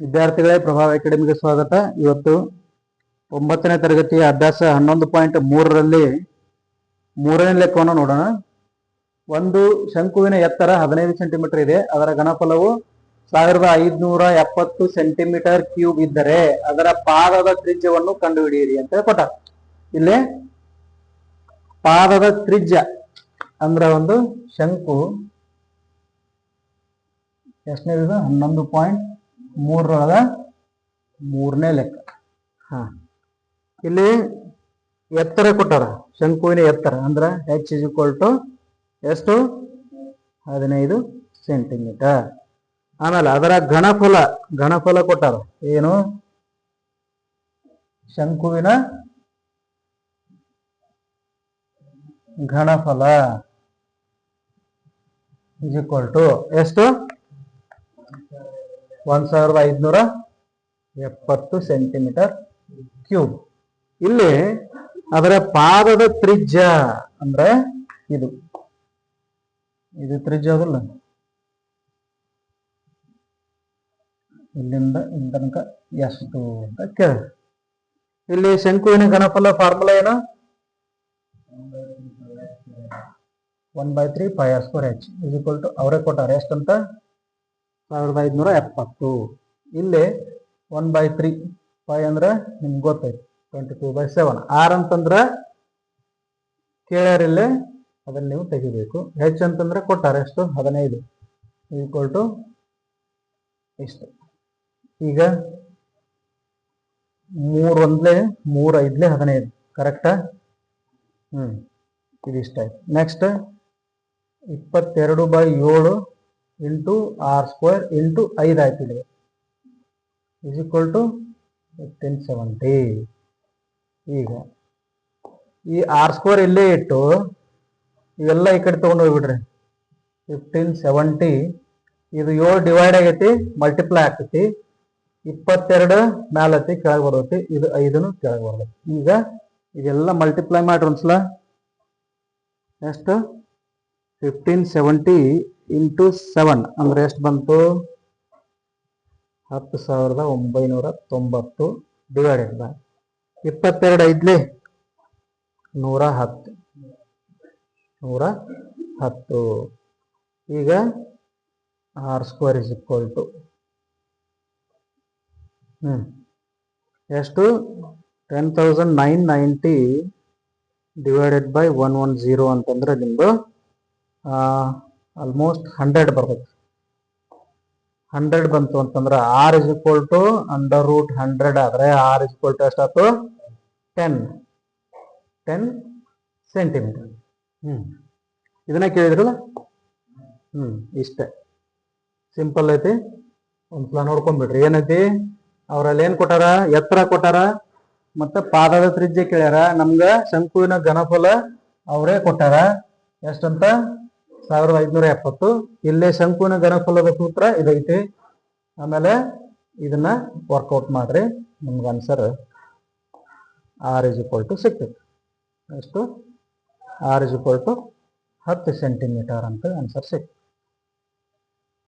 ವಿದ್ಯಾರ್ಥಿಗಳೇ, ಪ್ರಭಾವ ಅಕಾಡೆಮಿಗೆ ಸ್ವಾಗತ. ಇವತ್ತು ಒಂಬತ್ತನೇ ತರಗತಿಯ ಅಭ್ಯಾಸ ಹನ್ನೊಂದು ಪಾಯಿಂಟ್ ಮೂರರಲ್ಲಿ ಮೂರನೇ ಲೆಕ್ಕವನ್ನು ನೋಡೋಣ. ಒಂದು ಶಂಕುವಿನ ಎತ್ತರ ಹದಿನೈದು ಸೆಂಟಿಮೀಟರ್ ಇದೆ. ಅದರ ಘನಫಲವು ಸಾವಿರದ ಐದುನೂರ ಎಪ್ಪತ್ತು ಸೆಂಟಿಮೀಟರ್ ಕ್ಯೂಬ್ ಇದ್ದರೆ ಅದರ ಪಾದದ ತ್ರಿಜ್ಯವನ್ನು ಕಂಡುಹಿಡಿಯಿರಿ ಅಂತ ಕೊಟ್ಟ ಇಲ್ಲಿ ಪಾದದ ತ್ರಿಜ್ಯ ಅಂದ್ರ ಒಂದು ಶಂಕು. ಎಷ್ಟನೇ ಹನ್ನೊಂದು ಪಾಯಿಂಟ್ ಮೂರರೊಳಗ ಮೂರನೇ ಲೆಕ್ಕ. ಹಾ. ಇಲ್ಲಿ ಎತ್ತರ ಕೊಟ್ಟಾರ ಶಂಕುವಿನ ಎತ್ತರ, ಅಂದ್ರೆ ಹೆಚ್ ಇಸ್ ಈಕ್ವಲ್ ಟು ಎಷ್ಟು ಹದಿನೈದು ಸೆಂಟಿಮೀಟರ್ ಆಮೇಲೆ ಅದರ ಘನಫಲ ಘನಫಲ ಕೊಟ್ಟಾರ ಏನು? ಶಂಕುವಿನ ಘನಫಲ ಇಸ್ ಈಕ್ವಲ್ ಟು ಎಷ್ಟು ಒಂದ್ ಸಾವಿರದ ಐದ್ನೂರ ಎಪ್ಪತ್ತು ಸೆಂಟಿಮೀಟರ್ ಕ್ಯೂಬ್. ಇಲ್ಲಿ ಅದರ ಪಾದದ ತ್ರಿಜ್ಯ ಅಂದ್ರೆ ಇದು. ಇದು ತ್ರಿಜ್ಯ ಅದಲ್ಲ ಇಲ್ಲಿಂದ ಇಲ್ಲಿ ಎಷ್ಟು ಅಂತ ಕೇಳ. ಇಲ್ಲಿ ಶಂಕುವಿನ ಘನಫಲ ಫಾರ್ಮುಲಾ ಏನು? One by three five r square h is equal to ಅವರೇ ಕೊಟ್ಟಾರೆ. ಎಷ್ಟಂತ? ಸಾವಿರದ ಐದುನೂರ ಎಪ್ಪತ್ತು. ಇಲ್ಲಿ ಒನ್ ಬೈ ತ್ರೀ ಫೈವ್ ಅಂದ್ರೆ ನಿಮ್ಗೆ ಗೊತ್ತಾಯ್ತು twenty two by seven r ಅಂತಂದ್ರೆ ಕೇಳ್ಯಾರಿಲ್ಲೇ ಅದನ್ನ ನೀವು ತೆಗಿಬೇಕು. ಹೆಚ್ ಅಂತಂದ್ರೆ ಕೊಟ್ಟಾರೆ ಎಷ್ಟು? ಹದಿನೈದು. ಈಕ್ವಲ್ ಟು ಇಷ್ಟು. ಈಗ ಮೂರ್ ಒಂದ್ಲೆ, ಮೂರ್ ಐದ್ಲೆ ಹದಿನೈದು. ಕರೆಕ್ಟಾ ಹ್ಮ್. ಇದಿಷ್ಟಾಯ್ತು ನೆಕ್ಸ್ಟ್ ಇಪ್ಪತ್ತೆರಡು ಬೈ ಏಳು ಇಂಟು ಆರ್ ಸ್ಕ್ವೇರ್ ಇಂಟು ಐದು ಆಯ್ತು ಇಲ್ಲಿ is equal to fifteen seventy ಈಗ ಈ ಆರ್ ಸ್ಕ್ವೇರ್ ಇಲ್ಲೇ ಇಟ್ಟು ಇವೆಲ್ಲ ಈ ಕಡೆ ತೊಗೊಂಡು ಹೋಗ್ಬಿಡ್ರಿ. ಫಿಫ್ಟೀನ್ ಸೆವೆಂಟಿ ಇದು ಏಳು ಡಿವೈಡ್ ಆಗೈತಿ ಮಲ್ಟಿಪ್ಲೈ ಆಗ್ತೈತಿ, ಇಪ್ಪತ್ತೆರಡು ಮ್ಯಾಲತಿ ಕೆಳಗೆ ಬರ್ತೈತಿ, ಇದು ಐದನು ಕೆಳಗೆ ಬರ್ತೈತಿ. ಈಗ ಇದೆಲ್ಲ ಮಲ್ಟಿಪ್ಲೈ ಮಾಡ್ರಿ ಒಂದ್ಸಲ. ಎಷ್ಟು ಫಿಫ್ಟೀನ್ ಸೆವೆಂಟಿ ಇಂಟು ಸೆವೆನ್ ಅಂದ್ರೆ ಎಷ್ಟು ಬಂತು? ಹತ್ತು ಸಾವಿರದ ಒಂಬೈನೂರ ತೊಂಬತ್ತು ಡಿವೈಡೆಡ್ ಬೈ ಇಪ್ಪತ್ತೆರಡು ಐದ್ಲಿ ನೂರ ಹತ್ತು. ನೂರ ಹತ್ತು. ಈಗ r square is equal to hmm, ಎಷ್ಟು? Ten thousand nine ninety divided by one one zero ಅಂತಂದರೆ ನಿಮ್ದು ಆಲ್ಮೋಸ್ಟ್ ಹಂಡ್ರೆಡ್ ಬರ್ಬೇಕು. ಹಂಡ್ರೆಡ್ ಬಂತು ಅಂತಂದ್ರೆ r is equal to under root hundred ಆದರೆ ಆರ್ ಇಸ್ ಈಕ್ವಲ್ ಟು ಎಷ್ಟಾಯ್ತು? Ten ten centimetre hmm. ಇದನ್ನ ಕೇಳಿದ್ರಲ್ಲ? ಹ್ಮ್ ಇಷ್ಟೇ. ಸಿಂಪಲ್ ಐತಿ. ಒಂದ್ಸಲ ನೋಡ್ಕೊಂಬಿಡ್ರಿ ಏನೈತಿ? ಅವರಲ್ಲಿ ಏನು ಕೊಟ್ಟಾರ? ಎತ್ತರ ಕೊಟ್ಟಾರ? ಮತ್ತೆ ಪಾದದ ತ್ರಿಜ್ಯ ಕೇಳ್ಯಾರ? ನಮ್ಗೆ ಶಂಕುವಿನ ಘನಫಲ ಅವರೇ ಕೊಟ್ಟಾರ. ಎಷ್ಟಂತ? ಸಾವಿರದ ಐದ್ನೂರ ಎಪ್ಪತ್ತು. ಇಲ್ಲೇ ಶಂಕುವಿನ ಘನಫಲದ ಸೂತ್ರ ಇದೈತಿ. ಆಮೇಲೆ ಇದನ್ನ ವರ್ಕೌಟ್ ಮಾಡ್ರಿ. ನಿಮ್ಗೆ answer r is equal to ಸಿಗ್ತೈತಿ ಎಷ್ಟು? ಆರ್ ಇಸ್ ಈಕ್ವಲ್ ಟು ಹತ್ತು ಸೆಂಟಿಮೀಟರ್ ಅಂತ ಆನ್ಸರ್ ಸಿಕ್ತು